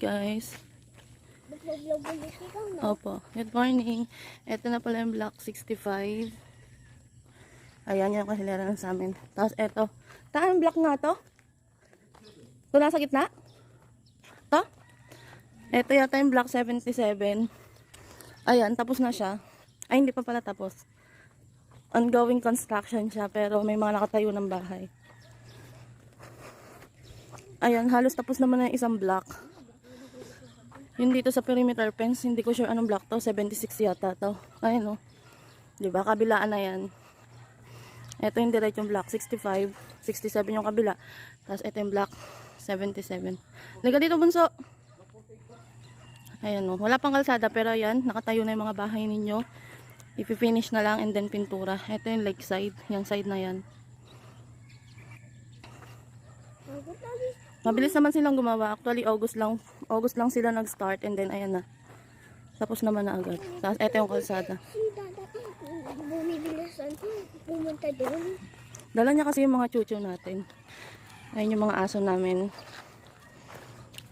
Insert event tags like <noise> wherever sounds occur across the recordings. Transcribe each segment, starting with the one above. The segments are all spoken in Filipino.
guys. Opo. Good morning. Ito na pala yung block 65. Ayan yung kasilaran sa amin. Tapos ito. Taan block nga to? Ito nasa gitna? To? Ito yata yung block 77. Ayan, tapos na siya. Ay, hindi pa pala tapos. Ongoing construction siya, pero may mga nakatayo ng bahay. Ayan, halos tapos naman na yung isang block. Yung dito sa perimeter fence, hindi ko sure anong block to. 76 yata to. Ayan o. Diba? Kabilaan na yan. Ito yung direct yung block. 65. 67 yung kabila. Tapos ito yung block. 77. Liga dito bunso. Ayan o. Wala pang kalsada pero yan. Nakatayo na yung mga bahay ninyo. Ipifinish na lang and then pintura. Ito yung lake side. Yung side na yan. Bago tayo. Mabilis naman silang gumawa. Actually, August lang, August lang sila nag-start and then ayan na. Tapos naman na agad. Tapos eto yung kalsada. Bumibilisan pumunta doon. Dala niya kasi yung mga chucho natin. Ayun yung mga aso namin.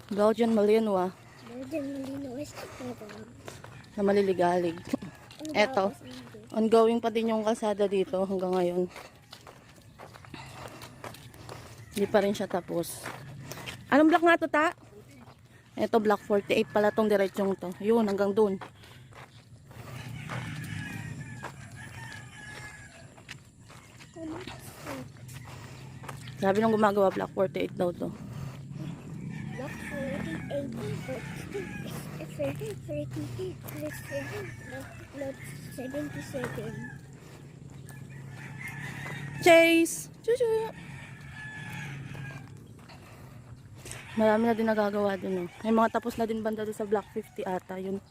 Belgian Malinois Diyan malino is na maliligalig. Eto. Ongoing pa din yung kalsada dito hanggang ngayon. Hindi pa rin siya tapos. Anong block nga to, ta? Ito, block 48 pala tong diretsong to. Yun, hanggang dun. Sabi nung gumagawa, block 48 daw to. Block 48, 30, 30, plus lot 77. Chase! Chuchu! Marami na din nagagawa dun eh. May mga tapos na din banda doon sa Block 50 ata yun.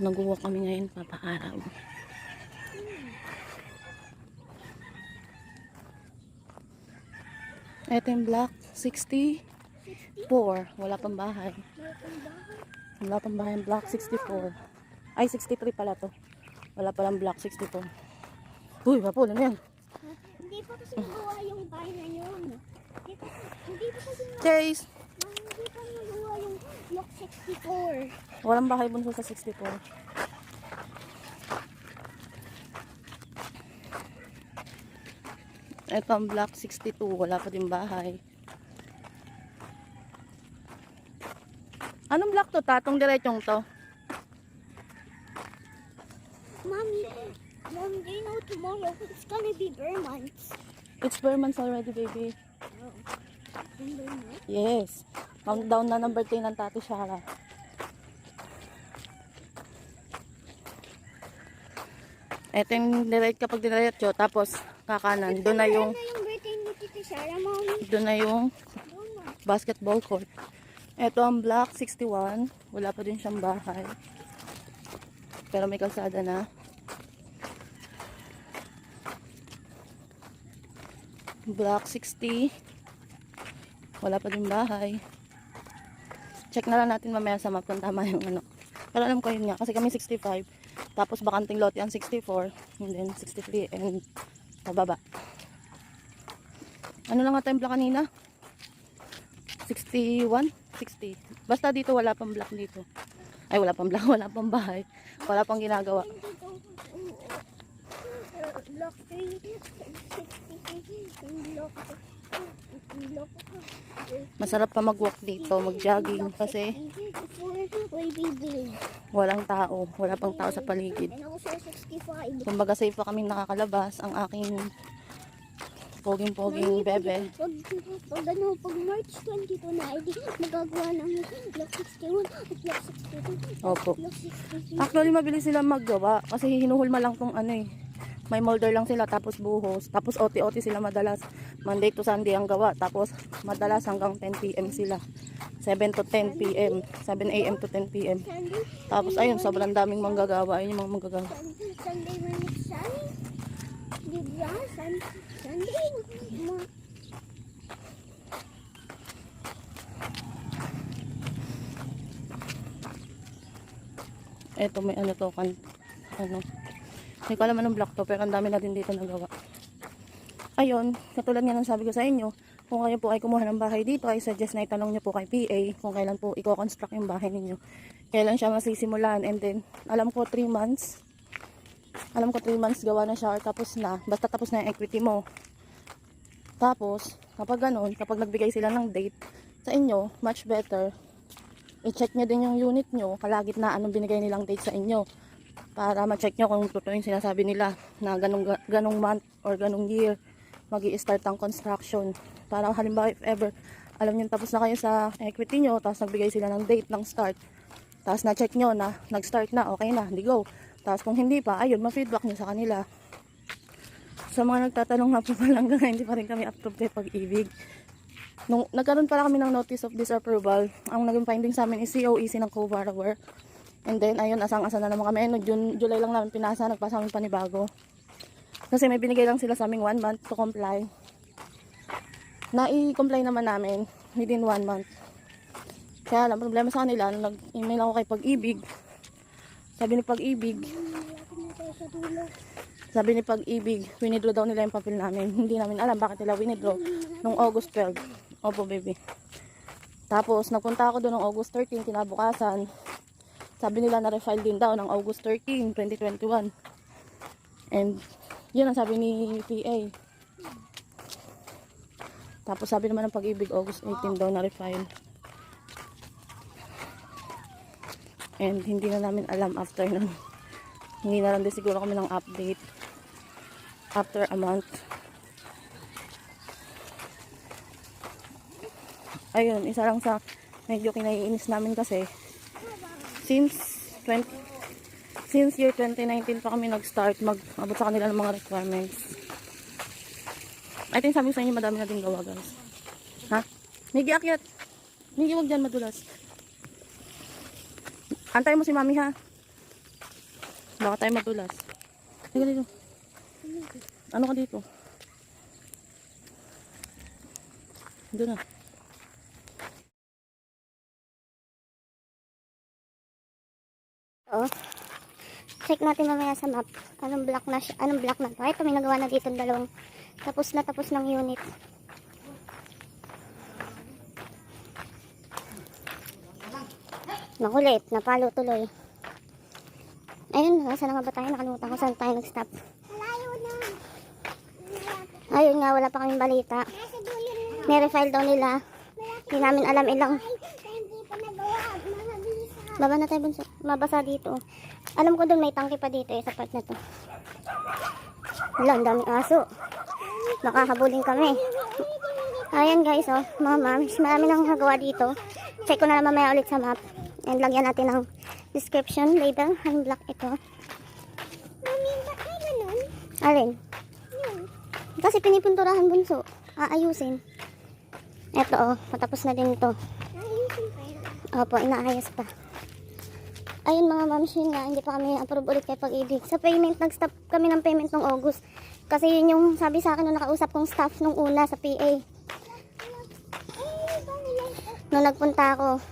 Nag-walk kami ngayon papaaraw. Ito yung Block 64. Wala pang bahay. Wala pang bahay Block 64. Ay, 63 pala to. Wala palang Block 64. Uy, mapulo na yan. Ha? Hindi pa kasi nagawa yung bahay na yun. Hindi pa, kasi Chase! Hindi pa nagawa yung block 64. Walang bahay bunso sa 64. Ito ang block 62. Wala pa din bahay. Anong block to? Tatong diretsong to? Mommy, Mom, do you know tomorrow it's gonna be Vermont's? It's four months already, baby. Vermont? Yes. Countdown na ng birthday ng Tati Shara. Ito yung direct kapag diretso, tapos kakanan. Doon na yung, doon na yung basketball court. Ito ang block 61. Wala pa din siyang bahay. Pero may kalsada na. Block 60. Wala pa din bahay. Check na lang natin mamaya sa map kung tama yung ano. Pero alam ko yun nga. Kasi kami 65. Tapos bakanting lote ang 64. And then 63 and pababa. Ano lang nga block kanina? 61? 60. Basta dito wala pang block dito. Ay, wala pang block, <laughs> wala pang bahay. Wala pang ginagawa. Block 3, 63, block, block, Masarap pa mag-walk dito, mag-jogging kasi 4, baby big. walang tao. Wala pang tao sa paligid. And also 65. Kumbaga safe pa kaming nakakalabas. Ang aking poging-poging bebe. Pag, ano, pag March 22 na, edi magagawa ng block 61 at block 62. Opo. Block 63. Actually, mabilis sila maggawa kasi hinuhulma lang tong ano eh. May molder lang sila tapos buhos. Tapos OT-OT sila madalas. Monday to Sunday ang gawa. Tapos madalas hanggang 10 p.m. sila. 7 to 10 p.m. 7 a.m. to 10 p.m. Sunday, Tapos ayun, sobrang daming manggagawa. Ayun yung mga manggagawa. Eto may ano to kan ano. Hindi ko alam anong block to pero ang dami na din dito nagawa. ayun, katulad nga ng sabi ko sa inyo, kung kayo po ay kumuha ng bahay dito, ay suggest na itanong nyo po kay PA kung kailan po i-construct yung bahay ninyo. Kailan siya masisimulan. And then, alam ko 3 months. Alam ko 3 months gawa na siya or tapos na. Basta tapos na yung equity mo. Tapos, kapag ganun, kapag nagbigay sila ng date sa inyo, much better, i-check nyo din yung unit nyo, kalagitnaan ng binigay nilang date sa inyo. Para ma-check nyo kung totoo yung sinasabi nila na ganong, ganong month or ganong year mag start ang construction. Para halimbawa if ever, alam nyo tapos na kayo sa equity nyo, tapos nagbigay sila ng date ng start. Tapos na-check nyo na nag-start na, okay na, di go. Tapos kung hindi pa, ayun, ma-feedback nyo sa kanila. Sa mga nagtatanong nga po <laughs> pala hindi pa rin kami approved kay pag-ibig. Nung nagkaroon pala kami ng notice of disapproval, ang naging finding sa amin is COEC ng co-borrower. And then, ayun, asang-asa na naman kami. No, June, July lang namin pinasa, nagpasa kami panibago. Kasi may binigay lang sila sa aming one month to comply. Na-comply naman namin within one month. Kaya lang, problema sa kanila, nag-email ako kay Pag-ibig, sabi ni Pag-ibig, sabi ni Pag-ibig, winidraw daw nila yung papel namin. Hindi namin alam bakit nila winidraw nung August 12. Opo, baby. Tapos, nagpunta ako doon ng August 13, kinabukasan. Sabi nila na refile din daw ng August 13, 2021. And, yun ang sabi ni PA. Tapos, sabi naman ng pag-ibig, August 18 daw na refile. And, hindi na namin alam after nun. <laughs> Hindi na lang din siguro kami ng update after a month. Ayun, isa lang sa medyo kinaiinis namin kasi since 20 since year 2019 pa kami nag-start mag-abot sa kanila ng mga requirements. I think sabi sa inyo madami na din gawa guys. Ha? Migi akyat. Migi wag dyan madulas. Antay mo si mami ha. Baka tayo madulas. Sige dito. Ano ka dito? Doon na. Natin mamaya sa map. Anong block na siya? Anong block na to? Ito may nagawa na dito ng dalawang tapos na tapos ng unit. Nakulit. Napalo tuloy. Ayun, nasa na nga ba tayo? Nakalimutan ko saan tayo nag-stop. Ayun nga, wala pa kaming balita. May-refile daw nila. Hindi namin alam ilang Baba na tayo bunso. Mabasa dito. Alam ko doon may tangke pa dito eh sa part na to. Wala, ang daming aso. Makahabulin kami. Ayan guys, oh. Mga mams, marami nang nagawa dito. Check ko na lang mamaya ulit sa map. And lagyan natin ng description, label, ang block ito. Mami, ba't may ganun? Alin? Kasi pinipinturahan bunso. Aayusin. Ito oh, patapos na din ito. Opo, inaayos pa. Ayun mga ma'am, yun nga, hindi pa kami approve ulit kay pag-ibig. Sa payment, nag-stop kami ng payment nung August. Kasi yun yung sabi sa akin nung nakausap kong staff nung una sa PA. Nung nagpunta ako,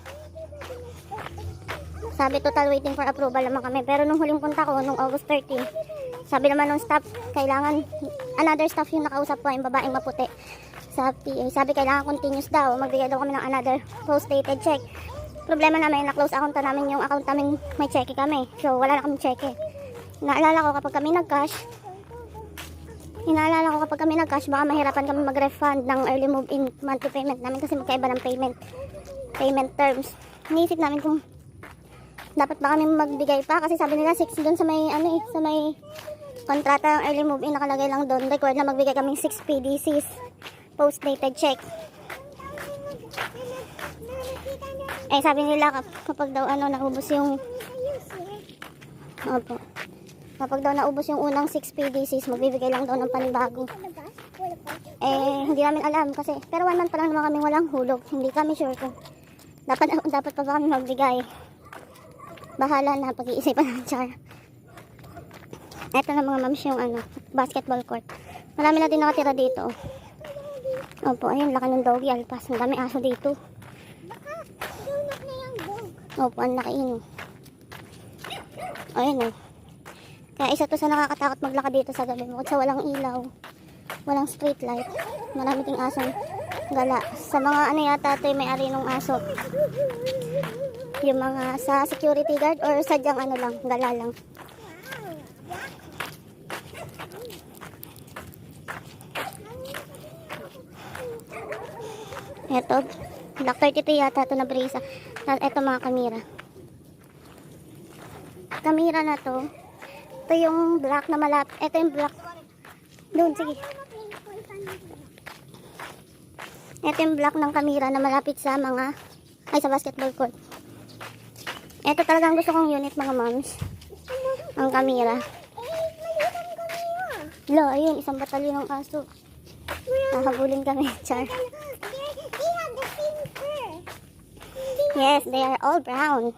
sabi total waiting for approval naman kami. Pero nung huling punta ko, nung August 30, sabi naman nung staff, kailangan, another staff yung nakausap ko, yung babaeng maputi sa PA. Sabi kailangan continuous daw, magbigay daw kami ng another post-dated check. Problema namin, na-close account na namin yung account namin, may cheque kami. So, wala na kami cheque. Naalala ko kapag kami nag-cash, inaalala ko kapag kami nag-cash, baka mahirapan kami mag-refund ng early move-in monthly payment namin kasi magkaiba ng payment payment terms. Iniisip namin kung dapat ba kami magbigay pa kasi sabi nila 6 doon sa may ano eh, sa may kontrata ng early move-in nakalagay lang doon required na magbigay kaming 6 PDCs post dated check. Eh sabi nila kap- kapag daw ano naubos yung Opo. Kapag daw naubos yung unang 6 PDCs, magbibigay lang daw ng panibago. Eh, hindi namin alam kasi, pero one month pa lang naman kami walang hulog. Hindi kami sure kung dapat, <laughs> dapat pa ba kami magbigay. Bahala na pag-iisipan ng char. Ito na mga mams yung ano, basketball court. Marami na din nakatira dito. Opo, ayun, laki ng doggy alpas. Ang dami aso dito. Opo, ang laki yun. oh. Ayun oh. Kaya isa to sa nakakatakot maglakad dito sa gabi bukod sa walang ilaw. Walang street light. Marami ding asong gala. Sa mga ano yata ito may ari ng aso. Yung mga sa security guard or sadyang ano lang, gala lang. Eto, Black 33 yata ito na brisa. Eto mga kamera. Kamera na to. Ito yung black na malap. Ito yung black. Doon, sige. Ito yung black ng kamera na malapit sa mga ay sa basketball court. Ito talagang gusto kong unit mga moms. Ang kamera. Lo, ayun, isang batalyon ng aso. Nahabulin kami, char. Yes, they are all brown.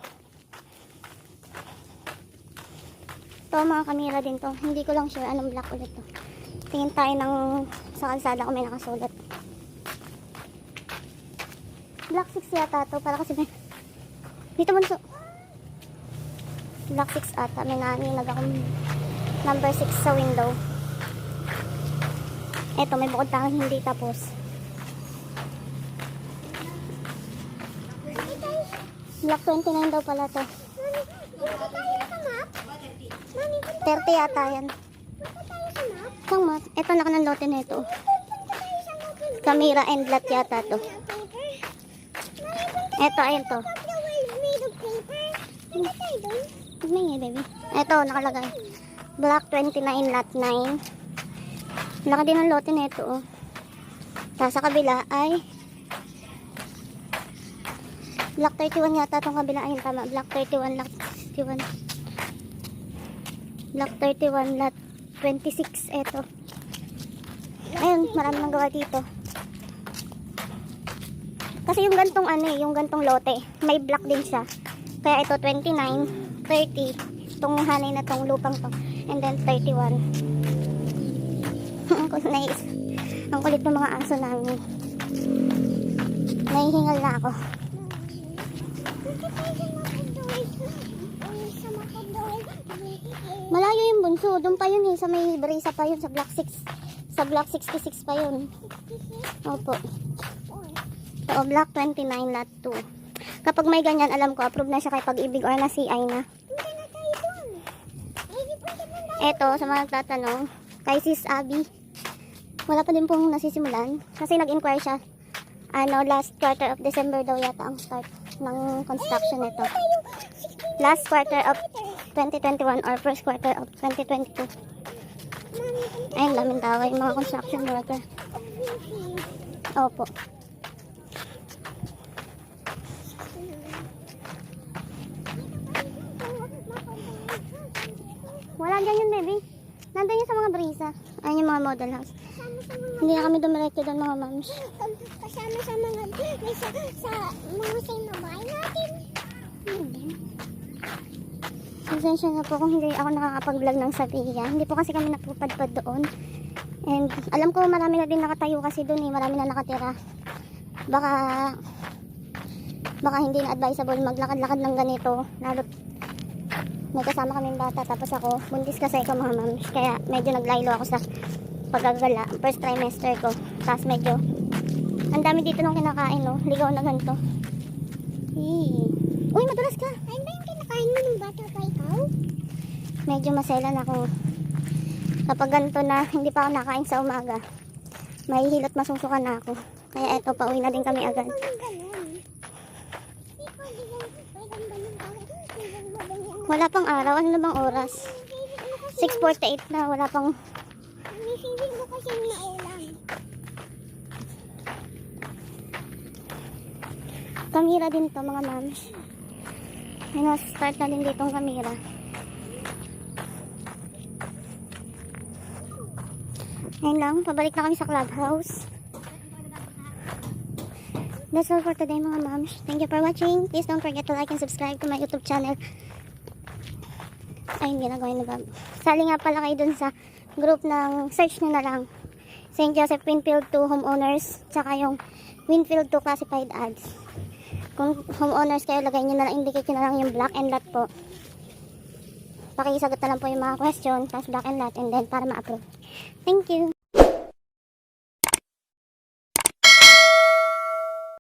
To mga kamera din to. Hindi ko lang sure anong black ulit to. Tingin tayo ng sa kalsada kung may nakasulat. Black 6 yata to. Para kasi may... Dito bunso. Black 6 ata. May naninag akong number 6 sa window. Eto, may bukod tanging hindi tapos. Black 29 daw pala to. 30 yata yan. Saan map? Ito laki ng lote na ito. Camera and lot yata to. Ito, ayun to. Tignan niya, baby. Ito, nakalagay. Black 29 lot 9. Laki din ng lote na ito, oh. Sa kabila ay Black 31 yata itong kabila. Ayun, tama. Black 31, lot 61. Black 31, lot 26. Eto. Ayun, marami nang gawa dito. Kasi yung gantong ano eh, yung gantong lote, may black din siya. Kaya ito 29, 30. Itong hanay na tong lupang to. And then 31. <laughs> Ang nice. Ang kulit ng mga aso namin. Nahihingal na ako. Malayo yung bunso. Doon pa yun eh. Sa may brisa pa yun. Sa block 6. Sa block 66 pa yun. Opo. So, block 29 lot 2. Kapag may ganyan, alam ko, approve na siya kay pag-ibig or na CI na. Eto, sa mga nagtatanong, kay Sis Abby, wala pa din pong nasisimulan. Kasi nag-inquire siya. Ano, last quarter of December daw yata ang start ng construction nito. Last quarter of 2021 or first quarter of 2022. Ayun, daming tao yung mga construction worker. Opo. Wala dyan yun, baby. Nandun yun sa mga brisa. Ayun yung mga model house. Hindi na kami dumiretso doon, mga moms. Kasama sa mga sa, sa mga bahay natin. Pasensya na po kung hindi ako nakakapag-vlog ng Sabiya. Hindi po kasi kami napupadpad doon. And alam ko marami na din nakatayo kasi doon eh. Marami na nakatira. Baka baka hindi na advisable maglakad-lakad ng ganito. Lalo may kasama kaming bata tapos ako buntis kasi ako mga mams. Kaya medyo naglaylo ako sa paggagala. First trimester ko. Tapos medyo ang dami dito nung kinakain no. Ligaw na ganito. Eee. Uy, madulas ka. Ayun ba yung kinakain mo ng bata? Medyo maselan ako. Kapag ganito na hindi pa ako nakain sa umaga may hilot masusukan na ako. Kaya eto pauwi na din kami agad. Wala pang araw. Ano na bang oras? 6.48 na. Wala pang kamera din to mga mams may start na din ditong kamera Ayun lang, pabalik na kami sa clubhouse. That's all for today mga moms. Thank you for watching. Please don't forget to like and subscribe to my YouTube channel. Ayun, ginagawa ni Bob. Sali nga pala kayo dun sa group ng search nyo na lang. St. Joseph Winfield 2 homeowners, tsaka yung Winfield 2 classified ads. Kung homeowners kayo, lagay nyo na lang, indicate na lang yung black and lot po. Pakisagot na lang po yung mga question, tapos black and lot, and then para ma-approve. Thank you!